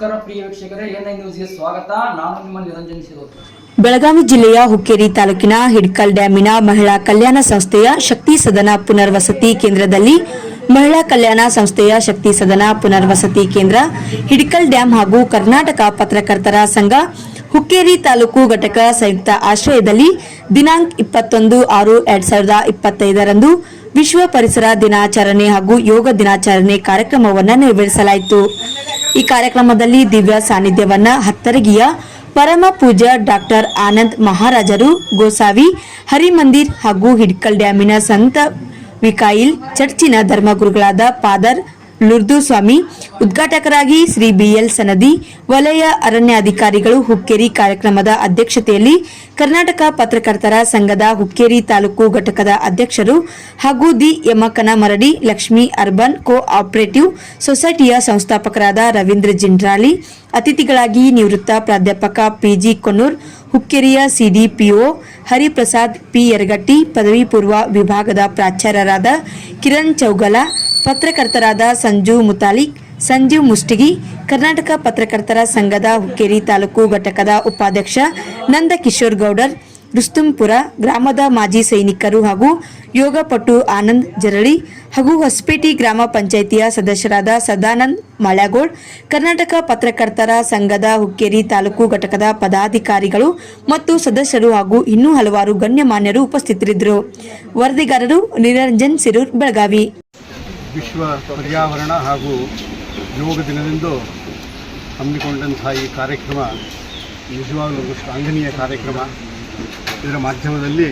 ನಮಸ್ಕಾರ ಪ್ರಿಯ ವೀಕ್ಷಕರೇ, ಎನ್ಐ ನ್ಯೂಸ್ಗೆ ಸ್ವಾಗತ. ನಾನು ನಿಮ್ಮ ನಿರಂಜನ್ ಬೆಳಗಾವಿ ಜಿಲ್ಲೆಯ ಹುಕ್ಕೇರಿ ತಾಲೂಕಿನ ಹಿಡ್ಕಲ್ ಡ್ಯಾಮಿನ ಮಹಿಳಾ ಕಲ್ಯಾಣ ಸಂಸ್ಥೆಯ ಶಕ್ತಿ ಸದನ ಪುನರ್ವಸತಿ ಕೇಂದ್ರದಲ್ಲಿ ಮಹಿಳಾ ಕಲ್ಯಾಣ ಸಂಸ್ಥೆಯ ಶಕ್ತಿ ಸದನ ಪುನರ್ವಸತಿ ಕೇಂದ್ರ, ಹಿಡ್ಕಲ್ ಡ್ಯಾಂ ಹಾಗೂ ಕರ್ನಾಟಕ ಪತ್ರಕರ್ತರ ಸಂಘ, ಹುಕ್ಕೇರಿ ತಾಲೂಕು ಘಟಕ ಸಂಯುಕ್ತ ಆಶ್ರಯದಲ್ಲಿ ದಿನಾಂಕ ಇಪ್ಪತ್ತೊಂದು ಆರು ಎರಡ್ ಸಾವಿರದ ಇಪ್ಪತ್ತೈದರಂದು ವಿಶ್ವ ಪರಿಸರ ದಿನಾಚರಣೆ ಹಾಗೂ ಯೋಗ ದಿನಾಚರಣೆ ಕಾರ್ಯಕ್ರಮವನ್ನು ನೆರವೇರಿಸಲಾಯಿತು. ಈ ಕಾರ್ಯಕ್ರಮದಲ್ಲಿ ದಿವ್ಯ ಸಾನ್ನಿಧ್ಯವನ್ನ ಹತ್ತರಗಿಯ ಪರಮ ಪೂಜ್ಯ ಡಾಕ್ಟರ್ ಆನಂದ್ ಮಹಾರಾಜರು, ಗೋಸಾವಿ, ಹರಿಮಂದಿರ್ ಹಾಗೂ ಹಿಡ್ಕಲ್ ಡ್ಯಾಮಿನ ಸಂತ ವಿಕಾಯಿಲ್ ಚರ್ಚಿನ ಧರ್ಮಗುರುಗಳಾದ ಫಾದರ್ ಲುರ್ದು ಸ್ವಾಮಿ ಉದ್ಘಾಟಕರಾಗಿ ಶ್ರೀ ಬಿಎಲ್ ಸನದಿ, ವಲಯ ಅರಣ್ಯಾಧಿಕಾರಿಗಳು ಹುಕ್ಕೇರಿ ಕಾರ್ಯಕ್ರಮದ ಅಧ್ಯಕ್ಷತೆಯಲ್ಲಿ ಕರ್ನಾಟಕ ಪತ್ರಕರ್ತರ ಸಂಘದ ಹುಕ್ಕೇರಿ ತಾಲೂಕು ಘಟಕದ ಅಧ್ಯಕ್ಷರು ಹಾಗೂ the Yamakanamaradi Lakshmi urban cooperative ಸೊಸೈಟಿಯ ಸಂಸ್ಥಾಪಕರಾದ ರವೀಂದ್ರ ಜಿಂಡ್ರಾಲಿ, ಅತಿಥಿಗಳಾಗಿ ನಿವೃತ್ತ ಪ್ರಾಧ್ಯಾಪಕ ಪಿಜಿ ಕೊನ್ನೂರ್ ಹುಕ್ಕೇರಿಯ ಸಿಡಿಪಿಒ ಹರಿಪ್ರಸಾದ್ ಪಿ ಯರಗಟ್ಟಿ, ಪದವಿ ಪೂರ್ವ ವಿಭಾಗದ ಪ್ರಾಚಾರ್ಯರಾದ ಕಿರಣ್ ಚೌಗಲ, ಪತ್ರಕರ್ತರಾದ ಸಂಜು ಮುತಾಲಿಕ್, ಸಂಜೀವ್ ಮುಷ್ಟಿಗಿ, ಕರ್ನಾಟಕ ಪತ್ರಕರ್ತರ ಸಂಘದ ಹುಕ್ಕೇರಿ ತಾಲೂಕು ಘಟಕದ ಉಪಾಧ್ಯಕ್ಷ ನಂದಕಿಶೋರ್ ಗೌಡರ್ ರುಸ್ತುಂಪುರ ಗ್ರಾಮದ ಮಾಜಿ ಸೈನಿಕರು ಹಾಗೂ ಯೋಗಪಟು ಆನಂದ್ ಜರಳಿ ಹಾಗೂ ಹೊಸಪೇಟೆ ಗ್ರಾಮ ಪಂಚಾಯಿತಿಯ ಸದಸ್ಯರಾದ ಸದಾನಂದ್ ಮಳ್ಯಾಗೋಳ್ ಕರ್ನಾಟಕ ಪತ್ರಕರ್ತರ ಸಂಘದ ಹುಕ್ಕೇರಿ ತಾಲೂಕು ಘಟಕದ ಪದಾಧಿಕಾರಿಗಳು ಮತ್ತು ಸದಸ್ಯರು ಹಾಗೂ ಇನ್ನೂ ಹಲವಾರು ಗಣ್ಯಮಾನ್ಯರು ಉಪಸ್ಥಿತರಿದ್ದರು. ವರದಿಗಾರರು ನಿರಂಜನ್ ಸಿರೂರ್, ಬೆಳಗಾವಿ. ವಿಶ್ವ ಪರ್ಯಾವರಣ ಹಾಗೂ ಯೋಗ ದಿನದಂದು ಹಮ್ಮಿಕೊಂಡಂತಹ ಈ ಕಾರ್ಯಕ್ರಮ ನಿಜವಾಗಲೂ ಶ್ಲಾಘನೀಯ ಕಾರ್ಯಕ್ರಮ. ಇದರ ಮಾಧ್ಯಮದಲ್ಲಿ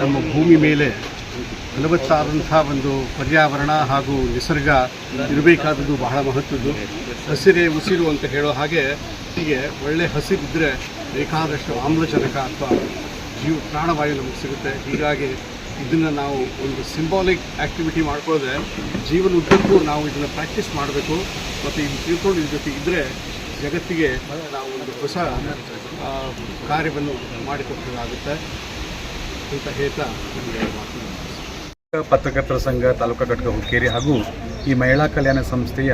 ನಮ್ಮ ಭೂಮಿ ಮೇಲೆ ಫಲವತ್ತಾದಂಥ ಒಂದು ಪರ್ಯಾವರಣ ಹಾಗೂ ನಿಸರ್ಗ ಇರಬೇಕಾದದ್ದು ಬಹಳ ಮಹತ್ವದ್ದು. ಹಸಿರೇ ಉಸಿರು ಅಂತ ಹೇಳೋ ಹಾಗೆ ಹೀಗೆ ಒಳ್ಳೆ ಹಸಿರಿದ್ದರೆ ಬೇಕಾದಷ್ಟು ಆಮ್ಲಜನಕ ಅಥವಾ ಜೀವ ಪ್ರಾಣವಾಯು ನಮಗೆ ಸಿಗುತ್ತೆ. ಹೀಗಾಗಿ ಇದನ್ನು ನಾವು ಒಂದು ಸಿಂಬಾಲಿಕ್ ಆ್ಯಕ್ಟಿವಿಟಿ ಮಾಡ್ಕೊಳ್ಳೋದೆ ಜೀವನ ಉದ್ದಕ್ಕೂ ನಾವು ಇದನ್ನು ಪ್ರಾಕ್ಟೀಸ್ ಮಾಡಬೇಕು. ಮತ್ತು ಇದು ತಿಳ್ಕೊಂಡು ಇದ್ರ ಇದ್ದರೆ ಜಗತ್ತಿಗೆ ನಾವು ಒಂದು ಹೊಸ ಕಾರ್ಯವನ್ನು ಮಾಡಿಕೊಟ್ಟಾಗುತ್ತೆ ಅಂತ ಹೇಳ್ತಾ ಪತ್ರಕರ್ತರ ಸಂಘ, ತಾಲೂಕಾ ಘಟಕ ಹುಕ್ಕೇರಿ ಹಾಗೂ ಈ ಮಹಿಳಾ ಕಲ್ಯಾಣ ಸಂಸ್ಥೆಯ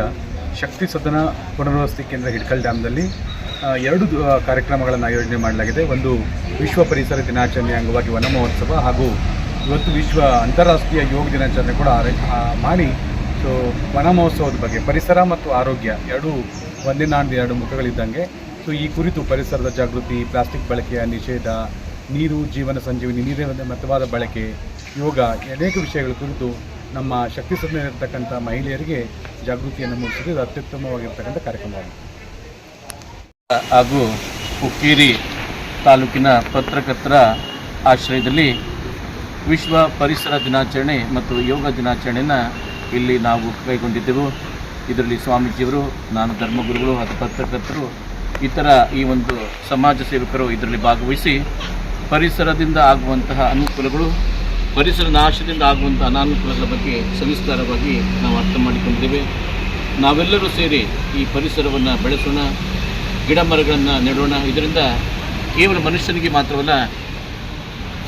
ಶಕ್ತಿ ಸದನ ಪುನರ್ವಸತಿ ಕೇಂದ್ರ ಹಿಡ್ಕಲ್ ಡ್ಯಾಮ್ನಲ್ಲಿ ಎರಡು ಕಾರ್ಯಕ್ರಮಗಳನ್ನು ಆಯೋಜನೆ ಮಾಡಲಾಗಿದೆ. ಒಂದು ವಿಶ್ವ ಪರಿಸರ ದಿನಾಚರಣೆ ಅಂಗವಾಗಿ ವನ ಮಹೋತ್ಸವ ಹಾಗೂ ಇವತ್ತು ವಿಶ್ವ ಅಂತಾರಾಷ್ಟ್ರೀಯ ಯೋಗ ದಿನಾಚರಣೆ ಕೂಡ ಮಾಡಿ. ಸೊ ವನ ಮಹೋತ್ಸವದ ಬಗ್ಗೆ ಪರಿಸರ ಮತ್ತು ಆರೋಗ್ಯ ಎರಡೂ ಒಂದೇ ನಾಣ್ಯದ ಎರಡು ಮುಖಗಳಿದ್ದಂಗೆ. ಸೊ ಈ ಕುರಿತು ಪರಿಸರದ ಜಾಗೃತಿ, ಪ್ಲಾಸ್ಟಿಕ್ ಬಳಕೆಯ ನಿಷೇಧ, ನೀರು, ಜೀವನ ಸಂಜೀವಿನಿ, ನೀರಿನ ಮತವಾದ ಬಳಕೆ, ಯೋಗ ಅನೇಕ ವಿಷಯಗಳ ಕುರಿತು ನಮ್ಮ ಶಕ್ತಿ ಸದನದಲ್ಲಿರ್ತಕ್ಕಂಥ ಮಹಿಳೆಯರಿಗೆ ಜಾಗೃತಿಯನ್ನು ಮೂಡಿಸಿದ್ದು ಅತ್ಯುತ್ತಮವಾಗಿರ್ತಕ್ಕಂಥ ಕಾರ್ಯಕ್ರಮವಾಗಿದೆ. ಹಾಗೂ ಹುಕ್ಕೇರಿ ತಾಲೂಕಿನ ಪತ್ರಕರ್ತರ ಆಶ್ರಯದಲ್ಲಿ ವಿಶ್ವ ಪರಿಸರ ದಿನಾಚರಣೆ ಮತ್ತು ಯೋಗ ದಿನಾಚರಣೆಯನ್ನು ಇಲ್ಲಿ ನಾವು ಕೈಗೊಂಡಿದ್ದೆವು. ಇದರಲ್ಲಿ ಸ್ವಾಮೀಜಿಯವರು, ನಾನು ಧರ್ಮಗುರುಗಳು, ಹಾಗೂ ಪತ್ರಕರ್ತರು ಇತರ ಈ ಒಂದು ಸಮಾಜ ಸೇವಕರು ಇದರಲ್ಲಿ ಭಾಗವಹಿಸಿ ಪರಿಸರದಿಂದ ಆಗುವಂತಹ ಅನುಕೂಲಗಳು, ಪರಿಸರ ನಾಶದಿಂದ ಆಗುವಂಥ ಅನಾನುಕೂಲಗಳ ಬಗ್ಗೆ ಸವಿಸ್ತಾರವಾಗಿ ನಾವು ಅರ್ಥ ಮಾಡಿಕೊಂಡಿದ್ದೇವೆ. ನಾವೆಲ್ಲರೂ ಸೇರಿ ಈ ಪರಿಸರವನ್ನು ಬೆಳೆಸೋಣ, ಗಿಡ ಮರಗಳನ್ನು ನೆಡೋಣ. ಇದರಿಂದ ಕೇವಲ ಮನುಷ್ಯನಿಗೆ ಮಾತ್ರವಲ್ಲ,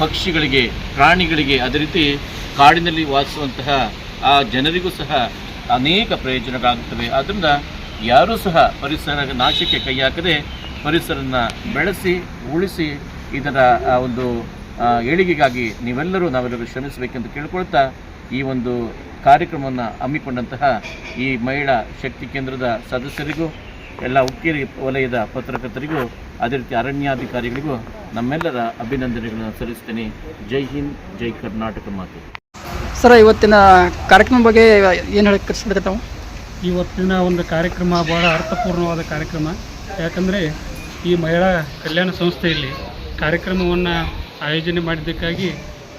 ಪಕ್ಷಿಗಳಿಗೆ, ಪ್ರಾಣಿಗಳಿಗೆ ಅದೇ ರೀತಿ ಕಾಡಿನಲ್ಲಿ ವಾಸಿಸುವಂತಹ ಆ ಜನರಿಗೂ ಸಹ ಅನೇಕ ಪ್ರಯೋಜನಗಳಾಗುತ್ತವೆ. ಆದ್ದರಿಂದ ಯಾರೂ ಸಹ ಪರಿಸರ ನಾಶಕ್ಕೆ ಕೈ ಹಾಕದೆ ಪರಿಸರನ ಬೆಳೆಸಿ, ಉಳಿಸಿ ಇದರ ಒಂದು ಏಳಿಗೆಗಾಗಿ ನೀವೆಲ್ಲರೂ ನಾವೆಲ್ಲರೂ ಶ್ರಮಿಸಬೇಕೆಂದು ಕೇಳಿಕೊಳ್ತಾ ಈ ಒಂದು ಕಾರ್ಯಕ್ರಮವನ್ನು ಹಮ್ಮಿಕೊಂಡಂತಹ ಈ ಮಹಿಳಾ ಶಕ್ತಿ ಕೇಂದ್ರದ ಸದಸ್ಯರಿಗೂ, ಎಲ್ಲ ಉಕ್ಕೇರಿ ವಲಯದ ಪತ್ರಕರ್ತರಿಗೂ, ಅದೇ ರೀತಿ ಅರಣ್ಯಾಧಿಕಾರಿಗಳಿಗೂ ನಮ್ಮೆಲ್ಲರ ಅಭಿನಂದನೆಗಳನ್ನು ಸಲ್ಲಿಸ್ತೇನೆ. ಜೈ ಹಿಂದ್, ಜೈ ಕರ್ನಾಟಕ ಮಾತು. ಸರ್, ಇವತ್ತಿನ ಕಾರ್ಯಕ್ರಮ ಬಗ್ಗೆ ಏನು ಹೇಳಿ ಕಳಿಸ್ಬೇಕು ನಾವು? ಇವತ್ತಿನ ಒಂದು ಕಾರ್ಯಕ್ರಮ ಭಾಳ ಅರ್ಥಪೂರ್ಣವಾದ ಕಾರ್ಯಕ್ರಮ. ಯಾಕಂದರೆ ಈ ಮಹಿಳಾ ಕಲ್ಯಾಣ ಸಂಸ್ಥೆಯಲ್ಲಿ ಕಾರ್ಯಕ್ರಮವನ್ನು ಆಯೋಜನೆ ಮಾಡಿದ್ದಕ್ಕಾಗಿ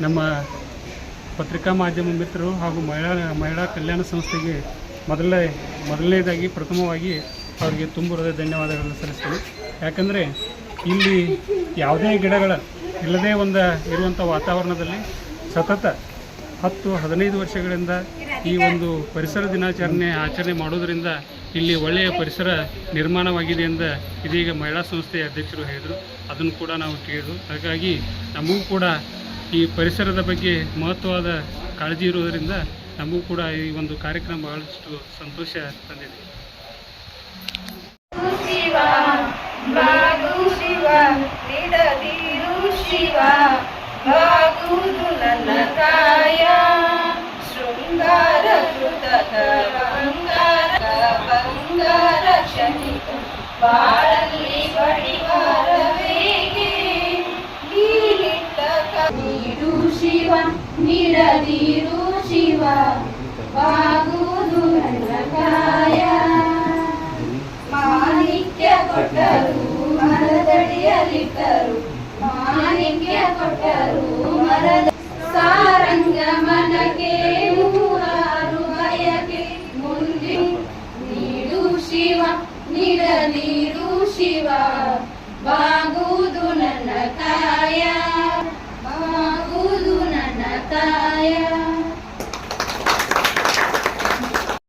ನಮ್ಮ ಪತ್ರಿಕಾ ಮಾಧ್ಯಮ ಮಿತ್ರರು ಹಾಗೂ ಮಹಿಳಾ ಮಹಿಳಾ ಕಲ್ಯಾಣ ಸಂಸ್ಥೆಗೆ ಮೊದಲನೇ ಮೊದಲನೇದಾಗಿ ಪ್ರಥಮವಾಗಿ ಅವರಿಗೆ ತುಂಬ ಹೃದಯ ಧನ್ಯವಾದಗಳನ್ನು ಸಲ್ಲಿಸ್ತೀನಿ. ಯಾಕಂದರೆ ಇಲ್ಲಿ ಯಾವುದೇ ಗಿಡಗಳ, ಇಲ್ಲದೇ ಒಂದು ಇರುವಂಥ ವಾತಾವರಣದಲ್ಲಿ ಸತತ ಹತ್ತು ಹದಿನೈದು ವರ್ಷಗಳಿಂದ ಈ ಒಂದು ಪರಿಸರ ದಿನಾಚರಣೆ ಆಚರಣೆ ಮಾಡೋದರಿಂದ ಇಲ್ಲಿ ಒಳ್ಳೆಯ ಪರಿಸರ ನಿರ್ಮಾಣವಾಗಿದೆ ಎಂದ ಇದೀಗ ಮಹಿಳಾ ಸಂಸ್ಥೆಯ ಅಧ್ಯಕ್ಷರು ಹೇಳಿದರು. ಅದನ್ನು ಕೂಡ ನಾವು ಕೇಳಿದ್ರು. ಹಾಗಾಗಿ ನಮಗೂ ಕೂಡ ಈ ಪರಿಸರದ ಬಗ್ಗೆ ಮಹತ್ವವಾದ ಕಾಳಜಿ ಇರುವುದರಿಂದ ನಮಗೂ ಕೂಡ ಈ ಒಂದು ಕಾರ್ಯಕ್ರಮ ಬಹಳಷ್ಟು ಸಂತೋಷ ತಂದಿದೆ. ಶಿವ. ಬಾಗು ಶಿವ ಬಿಡದಿರು ಶಿವ ಬಾಗುವುದು ನನ್ನ ಕಾಯ ಶೃಂಗಾರ ಕೃತಕ ಬಂಗಾರ ಬಂಗಾರ ಕ್ಷಣಿಕ ಬಾಳಲ್ಲಿ ಬಡಿವಾರವೇಗೆ ನೀರಿಟ್ಟ ಕ- ನೀಡು ಶಿವ ನೀಡದಿರು ಶಿವ ಬಾಗುವುದು ನನ್ನ ಕಾಯ ಮಾಣಿಕ್ಯ ಕೊಟ್ಟರು ಮರದಡಿಯಲಿಟ್ಟರು ಮಾಣಿಕ್ಯ ಕೊಟ್ಟರು ಮರದ ಸಾರಂಗ ಮನಕ್ಕೆ ನೂರಾರು ಬಯಕೆ. ಮುಂದೆ ನೀಡು ಶಿವ ನೀಡದಿರು ಶಿವ ಬಾಗುವುದು ನನ್ನ ತಾಯ ಬಾಗುವುದು ನನ್ನ ಕಾಯ